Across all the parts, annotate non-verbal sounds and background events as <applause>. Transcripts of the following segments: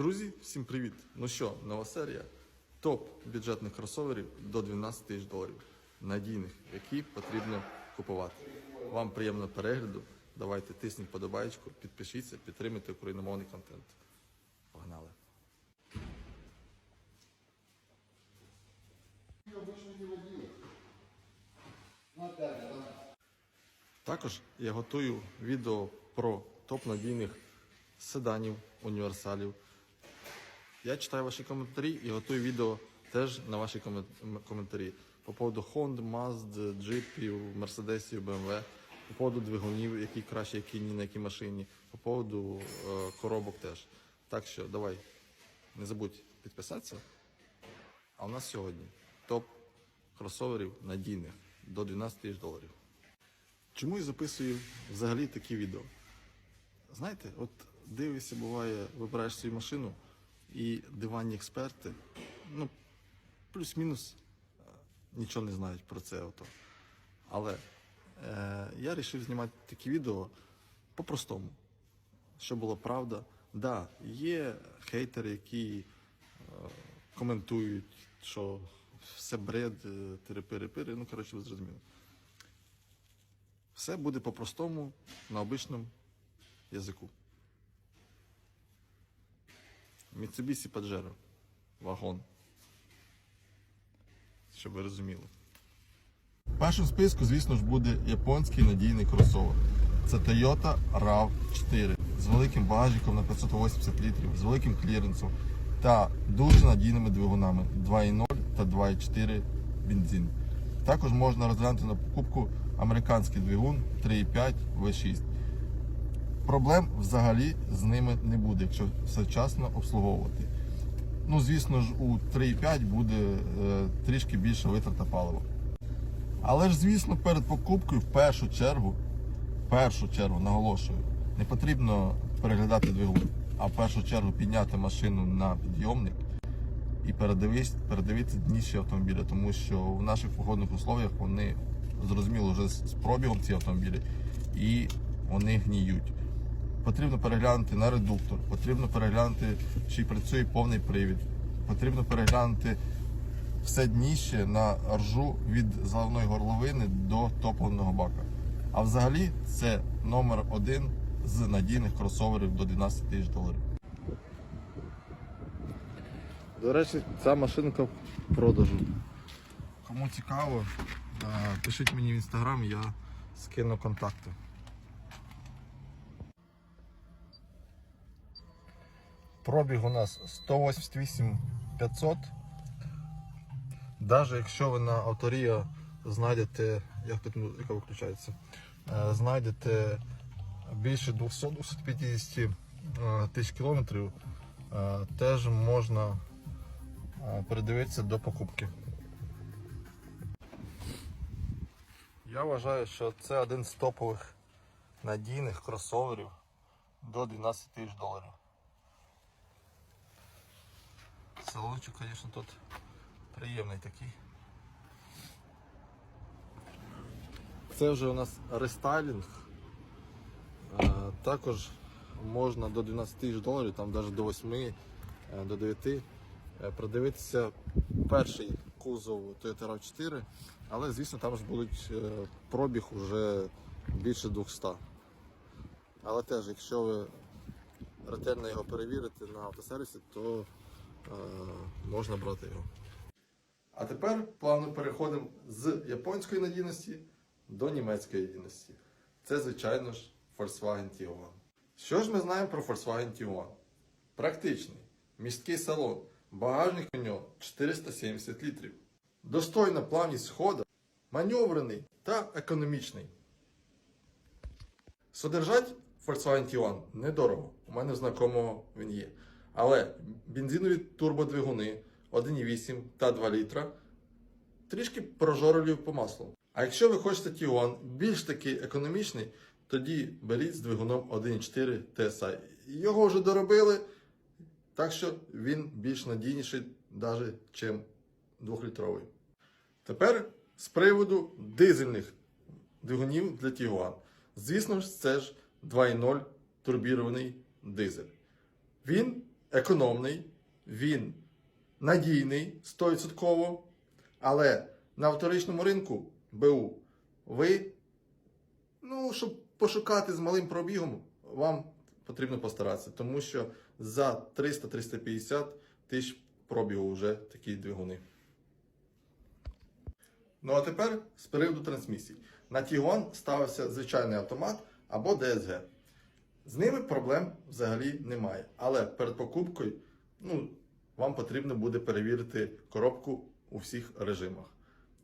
Друзі, всім привіт! Ну що, нова серія топ бюджетних кросоверів до 12 тисяч доларів, надійних, які потрібно купувати. Вам приємного перегляду. Давайте тисніть подобаєчку, підпишіться, підтримуйте україномовний контент. Погнали! Також я готую відео про топ надійних седанів, універсалів. Я читаю ваші коментарі і готую відео теж на ваші коментарі. По поводу Honda, Mazda, джипів, Мерседесів, BMW, по поводу двигунів, які краще, які ні на якій машині, по поводу е, коробок теж. Так що давай, не забудь підписатися. А у нас сьогодні топ кросоверів надійних до 12 тисяч доларів. Чому я записую взагалі такі відео? Знаєте, от дивишся, буває, вибираєш свою машину і диванні експерти, ну, плюс-мінус е, нічого не знають про це авто. Але е, я вирішив знімати такі відео по-простому, щоб була правда. Да, є хейтери, які е, коментують, що все бред, е, тири-пири-пири, ну, коротше, ви зрозуміли. Все буде по-простому, на обичному язику. Mitsubishi Pajero. Вагон. Щоб ви розуміли. В списку, звісно ж, буде японський надійний кросовер. Це Toyota RAV4 з великим багажником на 580 літрів, з великим кліренсом та дуже надійними двигунами 2.0 та 2.4 бензин. Також можна розглянути на покупку американський двигун 3.5 V6. Проблем взагалі з ними не буде, якщо все вчасно обслуговувати. Ну, звісно ж, у 3.5 буде е, трішки більше витрата палива. Але ж, звісно, перед покупкою в першу чергу, в першу чергу, наголошую, не потрібно переглядати двигун, а в першу чергу підняти машину на підйомник і передивитися дніші автомобілі, тому що в наших погодних условиях вони зрозуміло вже з пробігом ці автомобілі і вони гніють. Потрібно переглянути на редуктор, потрібно переглянути, чи працює повний привід, потрібно переглянути все дніще на ржу від заливної горловини до топливного бака. А взагалі це номер один з надійних кросоверів до 12 тисяч доларів. До речі, ця машинка в продажу. Кому цікаво, е, пишіть мені в інстаграм, я скину контакти. Пробіг у нас 188 500. Навіть якщо ви на авторія знайдете, як тут музика виключається, е, знайдете більше 200-250 е, тисяч кілометрів, е, теж можна передивитися до покупки. Я вважаю, що це один з топових надійних кросоверів до 12 тисяч доларів. Салончик, звісно, тут приємний такий. Це вже у нас рестайлінг. Е, Також можна до 12 тисяч доларів, там навіть до 8, е, до 9 е, продивитися перший кузов Toyota RAV4, але звісно там ж будуть е, пробіг уже більше 200. Але теж, якщо ви ретельно його перевірите на автосервісі, то можна брати його. А тепер плавно переходимо з японської надійності до німецької надійності. Це, звичайно ж, Volkswagen Tiguan. Що ж ми знаємо про Volkswagen Tiguan? Практичний, міський салон, багажник у нього 470 літрів. Достойна плавність хода, маневрений та економічний. Содержать Volkswagen Tiguan недорого. У мене в знакомого він є. Але бензинові турбодвигуни 1,8 та 2 літра трішки прожорливі по маслу. А якщо ви хочете Tiguan більш такий економічний, тоді беріть з двигуном 1,4 TSI. Його вже доробили, так що він більш надійніший, навіть чим 2-літровий. Тепер з приводу дизельних двигунів для Tiguan. Звісно ж, це ж 2.0 турбірований дизель. Він економний, він надійний 100%, але на вторичному ринку БУ ви, ну, щоб пошукати з малим пробігом, вам потрібно постаратися, тому що за 300-350 тисяч пробігу вже такі двигуни. Ну а тепер з приводу трансмісій. На Тігуан ставився звичайний автомат або DSG. З ними проблем взагалі немає. Але перед покупкою ну, вам потрібно буде перевірити коробку у всіх режимах.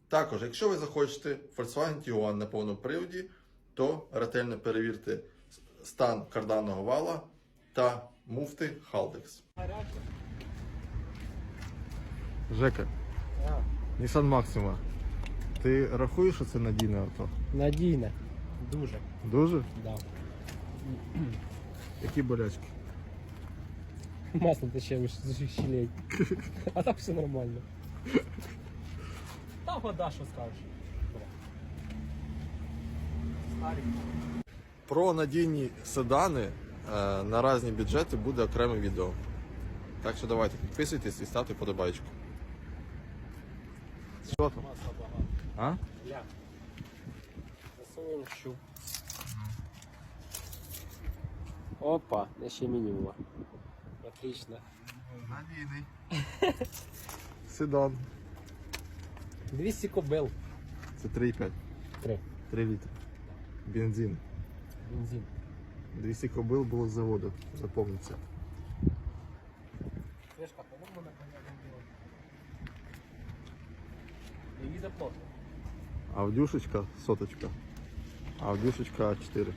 Також, якщо ви захочете Volkswagen Tiguan на повному приводі, то ретельно перевірте стан карданного вала та муфти Haldex. Жека, Nissan Maxima. Ти рахуєш, що це надійне авто? Надійне. Дуже. Дуже? Да. <clears throat> Які болячки? Масло тече з щелей. А так все нормально. Та вода, що скажеш. Про надійні седани е, на різні бюджети буде окреме відео. Так що давайте підписуйтесь і ставте подобайку. Що там? А? Ля. Засовуємо щуп. Опа, ще мінімума. Отлично. Надійний. <laughs> Седан. 200 кобил. Це 3,5. 3. 3 літри. Бензин. Бензин. 200 кобил було з заводу. Запомніться. Кришка, по-моєму, на коня Не видно плотно. Авдюшечка, соточка. Авдюшечка 4.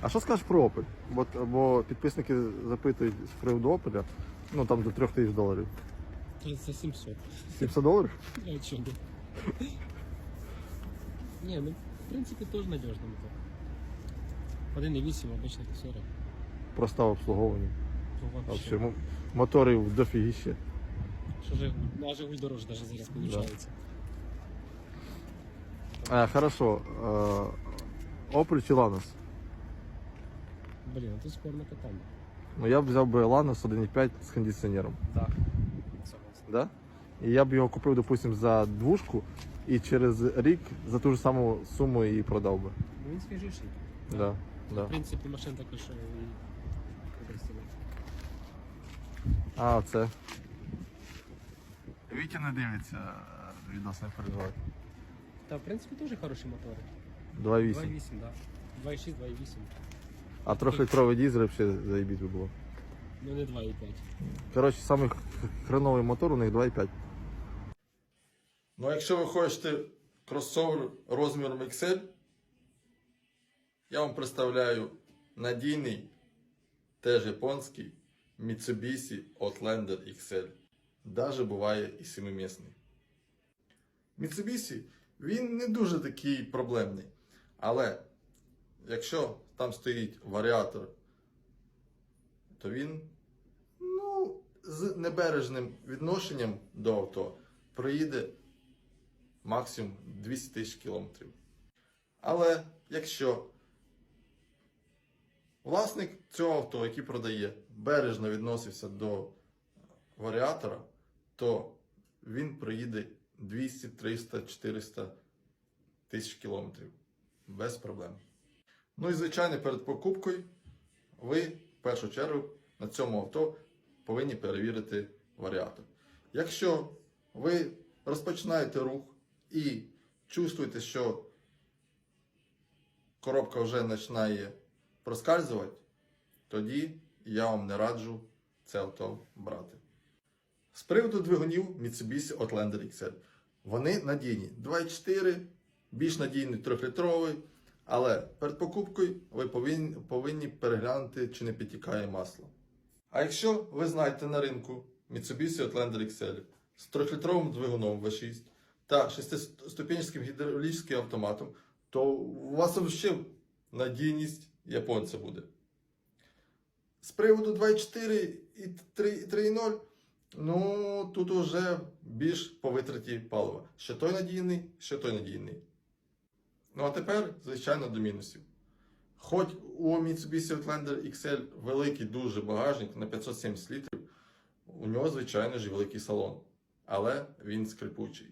А що скажеш про Opel? Бо, бо підписники запитують з приводу Opel, ну там до 3 тисяч доларів. За 700. 700 доларів? А чого? Не, ну в принципі теж надіжний мотор. 1,8 обична косора. Просто обслуговування. Ну, Вообще, вообще. м- моторів дофігіще. Що ну, а Жигуль дороже даже зараз получається. А, хорошо. Е, Opel чи Lanos? Блін, а тут спорне питання. Ну я б взяв би Lanos 1.5 з кондиціонером. Так. Согласен. Да? І я б його купив, допустим, за двушку і через рік за ту ж саму суму і продав би. Ну він свіжіший. Да, да. В принципі, машина також і використовує. А, це. Вітя не дивиться відос не переживай. Та в принципі теж хороші мотори. 2.8. 2,8, да. 2,6, 2,8. А трьохлітровий дізель взагалі заїбіть би було. Ну не 2,5. Коротше, самий хреновий мотор у них 2.5. Ну, якщо ви хочете кросовер розміром XL, я вам представляю надійний, теж японський Mitsubishi Outlander XL. Даже буває і семимісний. Mitsubishi, він не дуже такий проблемний. Але якщо там стоїть варіатор, то він ну, з небережним відношенням до авто проїде максимум 200 тисяч кілометрів. Але якщо власник цього авто, який продає, бережно відносився до варіатора, то він проїде 200, 300, 400 тисяч кілометрів без проблем. Ну і звичайно, перед покупкою ви в першу чергу на цьому авто повинні перевірити варіатор. Якщо ви розпочинаєте рух і чувствуєте, що коробка вже починає проскальзувати, тоді я вам не раджу це авто брати. З приводу двигунів Mitsubishi Outlander XL. Вони надійні. 2.4, більш надійний 3-літровий, але перед покупкою ви повинні, повинні переглянути, чи не підтікає масло. А якщо ви знаєте на ринку Mitsubishi Outlander XL з 3-літровим двигуном V6 та 6-ступенчатим гідравлічним автоматом, то у вас взагалі надійність японця буде. З приводу 2.4 і 3.0, ну тут уже більш по витраті палива. Ще той надійний, ще той надійний. Ну а тепер, звичайно, до мінусів. Хоч у Mitsubishi Outlander XL великий дуже багажник на 570 літрів, у нього, звичайно ж, великий салон, але він скрипучий.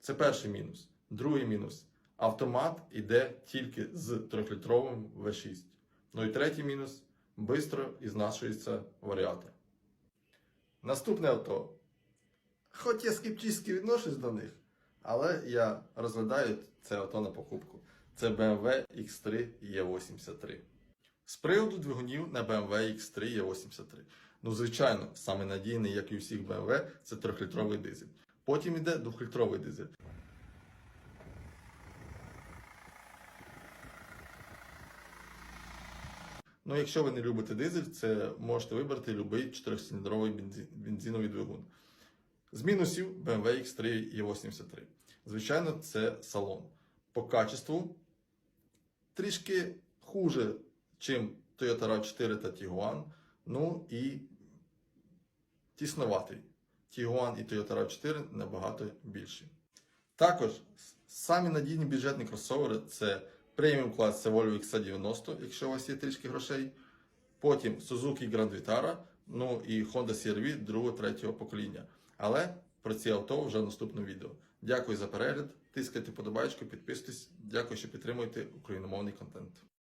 Це перший мінус. Другий мінус. Автомат іде тільки з 3-літровим V6. Ну і третій мінус швидко ізнашується варіатор. Наступне авто. Хоч я скептично відношусь до них, але я розглядаю це авто на покупку. Це BMW X3 E83. З приводу двигунів на BMW X3 E83. Ну, звичайно, саме надійний, як і у всіх BMW, це 3-літровий дизель. Потім йде 2-літровий дизель. Ну, якщо ви не любите дизель, це можете вибрати будь-який 4-циліндровий бензиновий двигун. З мінусів BMW X3 E83. Звичайно, це салон. По качеству трішки хуже, чим Toyota RAV4 та Tiguan. Ну і тісноватий. Tiguan і Toyota RAV4 набагато більші. Також самі надійні бюджетні кросовери це преміум клас це Volvo XC90, якщо у вас є трішки грошей. Потім Suzuki Grand Vitara, ну і Honda CR-V 2-3 покоління. Але про ці авто вже в наступному відео. Дякую за перегляд. Тискайте подобайку, підписуйтесь. Дякую, що підтримуєте україномовний контент.